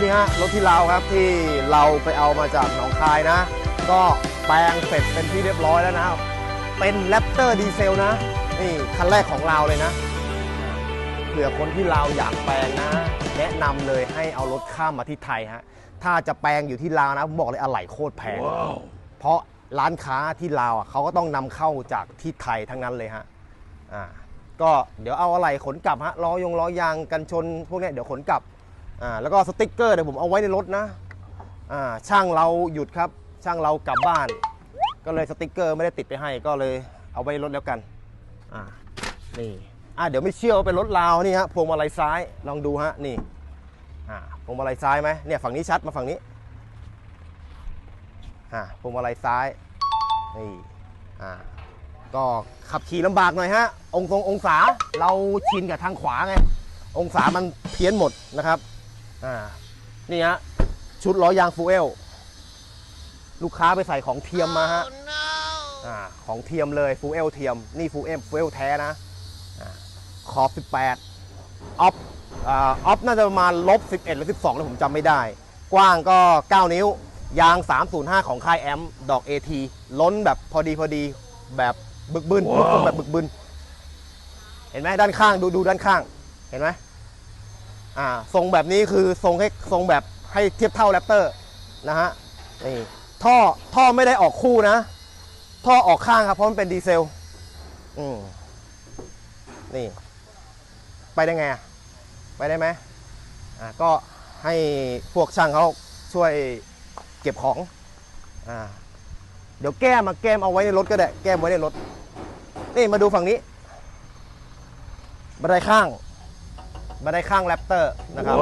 นี่ฮะรถที่เราวครับที่เราไปเอามาจากหนองคายนะ ก็แปลงเสร็จเป็นที่เรียบร้อยแล้วนะครับเป็นแรปเตอร์ดีเซลนะนี่คันแรกของเราเลยนะเผื่อคนที่เราวอยากแปลงนะ แนะนำเลยให้เอารถข้ามมาที่ไทยฮะถ้าจะแปลงอยู่ที่ลาวนะผมบอกเลยอะไหล่โคตรแพง เพราะร้านค้าที่ลาวอะเขาก็ต้องนำเข้าจากที่ไทยทั้งนั้นเลยฮะอ่าก็เดี๋ยวเอาอะไหล่ขนกลับฮะล้อยงล้อยางกันชนพวกเนี้ยเดี๋ยวขนกลับ อ่าแล้วก็สติ๊กเกอร์เดี๋ยวผมเอาไว้ในรถนะอ่าช่างเราหยุดครับ ช่างเรากลับบ้าน ก็เลยสติ๊กเกอร์ไม่ได้ติดไปให้ก็เลยเอาไว้ในรถแล้วกันอ่านี่อ่าเดี๋ยวไม่เชื่อว่าเป็นรถลาวนี่ฮะพวงมาลัยซ้ายลองดูฮะนี่อ่าพวงมาลัยซ้ายไหมเนี่ยฝั่งนี้ชัดมาฝั่งนี้อ่าพวงมาลัยซ้ายนี่อ่าก็ขับขี่ลำบากหน่อยฮะองค์ทรงองศาเราชินกับทางขวาไงองศามันเพี้ยนหมดนะครับ อ่านี่ฮะชุดล้อยางฟูเอลลูกค้าไปใส่ของเทียมมาฮะอ่าของเทียมเลยฟูเอลเทียมนี่ฟูเอลฟูเอลแท้นะอ่าขอบ 18ออฟอ่าออฟน่าจะประมาณลบ 11 หรือ 12แล้วผมจำไม่ได้ กว้างก็ 9 นิ้ว ยาง 305 ของค่ายแอมดอก AT ล้นแบบพอดีพอดีแบบบึกบึนลูกทรงแบบบึกบึน เห็นไหมด้านข้างดูดูด้านข้าง เห็นไหม อ่าทรงแบบนี้คือทรงให้ทรงแบบให้เทียบเท่าแรปเตอร์นะฮะนี่ท่อท่อไม่ได้ออกคู่นะ ท่อออกข้างครับเพราะมันเป็นดีเซลอืมนี่ ไปได้ไงไปได้ไหมอ่าก็ให้พวกช่างเขาช่วยเก็บของอ่าเดี๋ยวแก้มาแก้มเอาไว้ในรถก็ได้ แก้มไว้ในรถ นี่มาดูฝั่งนี้บันไดข้าง บันไดข้างแรปเตอร์นะครับ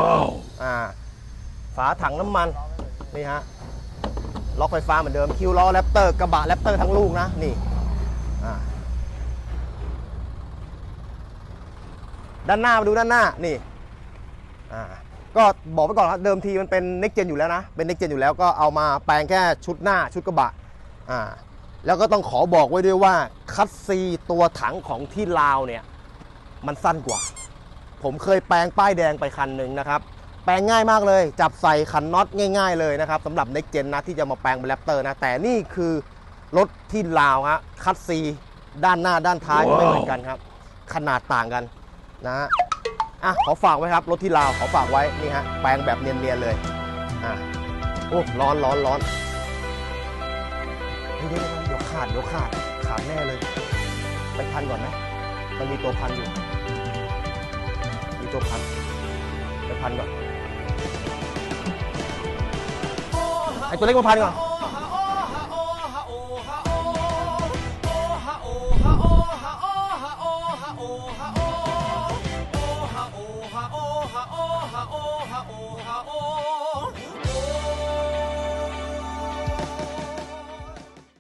อ่าฝาถังน้ำมันนี่ฮะล็อกไฟฟ้าเหมือนเดิมคิวล้อแรปเตอร์กระบะแรปเตอร์ทั้งลูกนะนี่อ่าด้านหน้ามาดูด้านหน้านี่อ่าก็บอกไปก่อนครับเดิมทีมันเป็นเน็กเจนอยู่แล้วนะเป็นเน็กเจนอยู่แล้วก็เอามาแปลงแค่ชุดหน้าชุดกระบะอ่าแล้วก็ต้องขอบอกไว้ด้วยว่าคัสซีตัวถังของที่ลาวเนี่ยมันสั้นกว่า ผมเคยแปลงป้ายแดงไปคันหนึ่งนะครับ แปลงง่ายมากเลย จับใส่ขันน็อตง่าย ๆ เลยนะครับสำหรับ Next Gen นะที่จะมาแปลงเป็นแรปเตอร์นะ แต่นี่คือรถที่ลาวฮะคัสซีด้านหน้าด้านท้ายไม่เหมือนกันครับ ขนาดต่างกันนะฮะอะขอฝากไว้ครับ รถที่ลาวขอฝากไว้นี่ฮะแปลงแบบเนียนๆเลยอะโอ้ร้อนร้อนร้อนเดี๋ยวเดี๋ยวเดี๋ยวขาดเดี๋ยวขาดขาดแน่เลย ไปพันก่อนไหมมันมีตัวพันอยู่ มีตัวพันไปพันก่อนไอตัวเล็กมาพันก่อน